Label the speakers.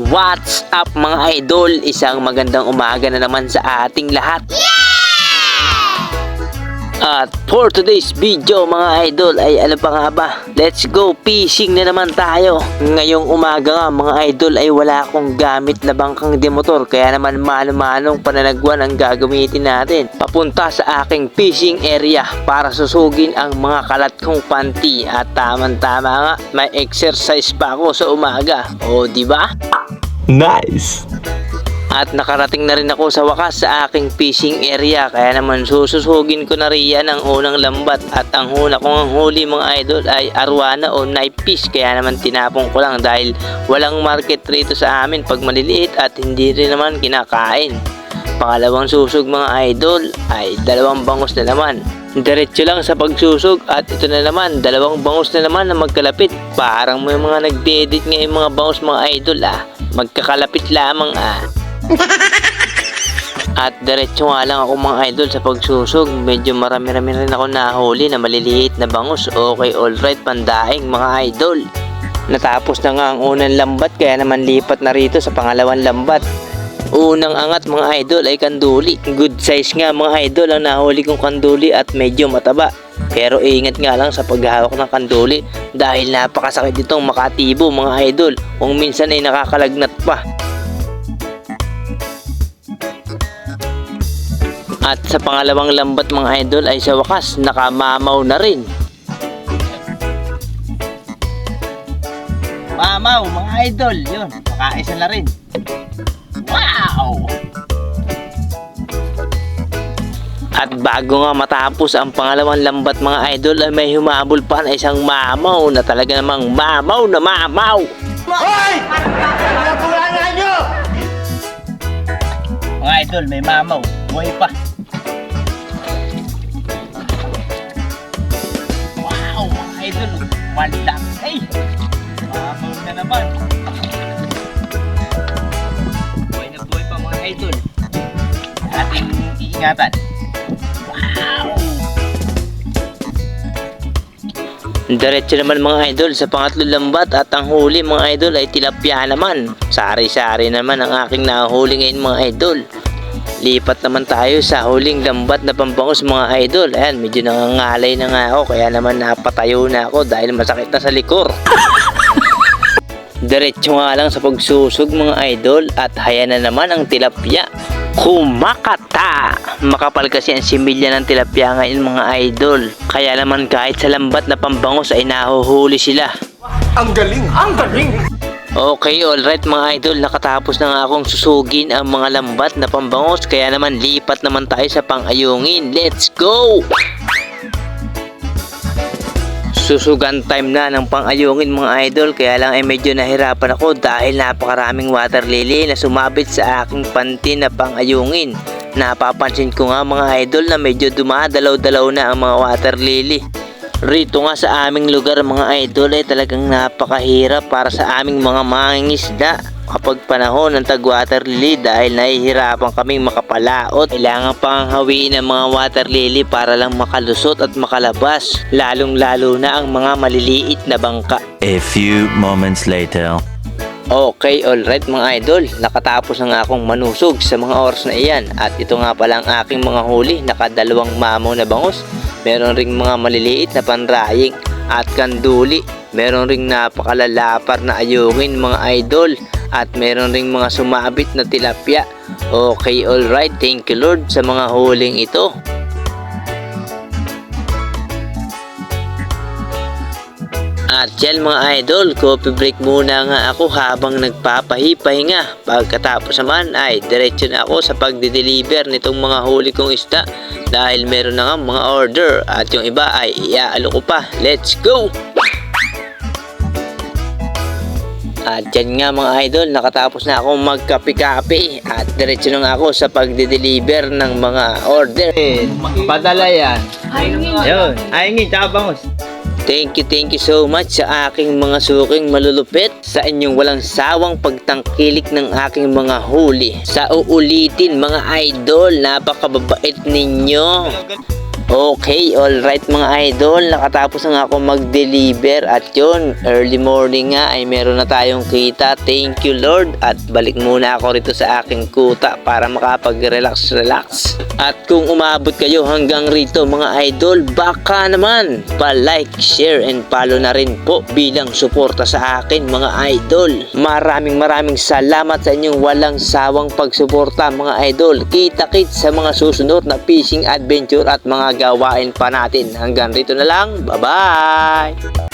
Speaker 1: What's up mga idol? Isang magandang umaga na naman sa ating lahat. At for today's video mga idol ay ano pa nga ba? Let's go fishing na naman tayo. Ngayong umaga nga mga idol ay wala akong gamit na bangkang demotor kaya naman mano-manong pananagwan ang gagamitin natin. Papunta sa aking fishing area para susugin ang mga kalat kong panty at tamang-tama nga may exercise pa ako sa umaga. O di ba?
Speaker 2: Nice!
Speaker 1: At nakarating na rin ako sa wakas sa aking fishing area kaya naman sususugin ko na riyan ang unang lambat at ang una kong ang huli mga idol ay arwana o knife fish kaya naman tinapong ko lang dahil walang market rito sa amin pag maliliit at hindi rin naman kinakain. Pangalawang susog mga idol ay dalawang bangus na naman. Diretso lang sa pagsusog at ito na naman, dalawang bangus na naman na magkalapit. Parang may mga nagde-edit ngayon mga bangus mga idol ah. Magkakalapit lamang ah. At diretso nga lang ako mga idol sa pagsusog. Medyo marami-rami rin ako nahuli na maliliit na bangus. Okay, alright, pandaing mga idol. Natapos na nga ang unang lambat kaya naman lipat na rito sa pangalawang lambat. Unang angat mga idol ay kanduli. Good size nga mga idol ang nahuli kong kanduli at medyo mataba. Pero ingat nga lang sa paghawak ng kanduli dahil napakasakit itong makatibo mga idol kung minsan ay nakakalagnat pa. At sa pangalawang lambat mga idol ay sa wakas nakamamaw na rin. Mamaw mga idol, yun, makaisa na rin. Wow! At bago nga matapos ang pangalawang lambat mga idol ay may humabol pa na isang mamaw na talaga namang mamaw na mamaw. Mga idol, may mamaw. Buhay pa. Wow, mga idol. Wala. Ay! Mamaw na naman. Iingatan. Wow! Diretso naman mga idol sa pangatlo lambat at ang huli mga idol ay tilapia naman. Sari-sari naman ang aking nahuli ngayon mga idol. Lipat naman tayo sa huling lambat na pambangus mga idol. Ayan, medyo nangangalay na nga ako kaya naman napatayo na ako dahil masakit na sa likor. Diretso nga lang sa pagsusog mga idol at haya na naman ang tilapia. Kumakata! Makapal kasi ang similya ng tilapia ngayon mga idol. Kaya naman kahit sa lambat na pambangus ay nahuhuli sila.
Speaker 2: Ang galing! Ang galing!
Speaker 1: Okay, alright mga idol, nakatapos na nga akong susugin ang mga lambat na pambangos kaya naman lipat naman tayo sa pangayungin. Let's go! Susugan time na ng pangayungin mga idol kaya lang ay medyo nahirapan ako dahil napakaraming water lily na sumabit sa aking panty na pangayungin. Napapansin ko nga mga idol na medyo dumadalaw-dalaw na ang mga water lily. Rito nga sa aming lugar mga idol ay talagang napakahirap para sa aming mga mangingisda kapag panahon ng tag-water lily dahil nahihirapan kaming makapalaot. Kailangan pang hawiin ang mga water lily para lang makalusot at makalabas. Lalong lalo na ang mga maliliit na bangka.
Speaker 3: A few moments later.
Speaker 1: Okay, alright mga idol. Nakatapos na nga akong manusog sa mga oras na iyan. At ito nga pala ang aking mga huli. Nakadalawang mamaw na bangus. Meron ring mga maliliit na panraying at kanduli. Meron ring napakalalapar na ayungin mga idol. At meron ring mga sumabit na tilapia. Okay, alright. Thank you Lord sa mga huling ito. At yan mga idol, coffee break muna nga ako habang nagpapahipahinga. Pagkatapos naman ay diretso na ako sa pagde-deliver nitong mga huli kong isda dahil meron na nga mga order at yung iba ay iaalo ko pa. Let's go! At yan nga mga idol, nakatapos na akong magkape-kape at diretso na nga ako sa pagde-deliver ng mga order.
Speaker 2: Padala yan.
Speaker 1: Yun, ayungin, tsaka bangus. Thank you, thank you so much sa aking mga suking malulupit sa inyong walang sawang pagtangkilik ng aking mga huli. Sa uulitin mga idol, napakababait ninyo. Okay, alright mga idol, nakatapos na nga ako mag-deliver at yun, early morning nga ay meron na tayong kita. Thank you Lord at balik muna ako rito sa aking kuta para makapag-relax-relax. At kung umabot kayo hanggang rito mga idol, baka naman pa-like, share and follow na rin po bilang suporta sa akin mga idol. Maraming maraming salamat sa inyong walang sawang pagsuporta mga idol. Kita-kit sa mga susunod na fishing adventure at mga gawain pa natin. Hanggang rito na lang. Bye-bye!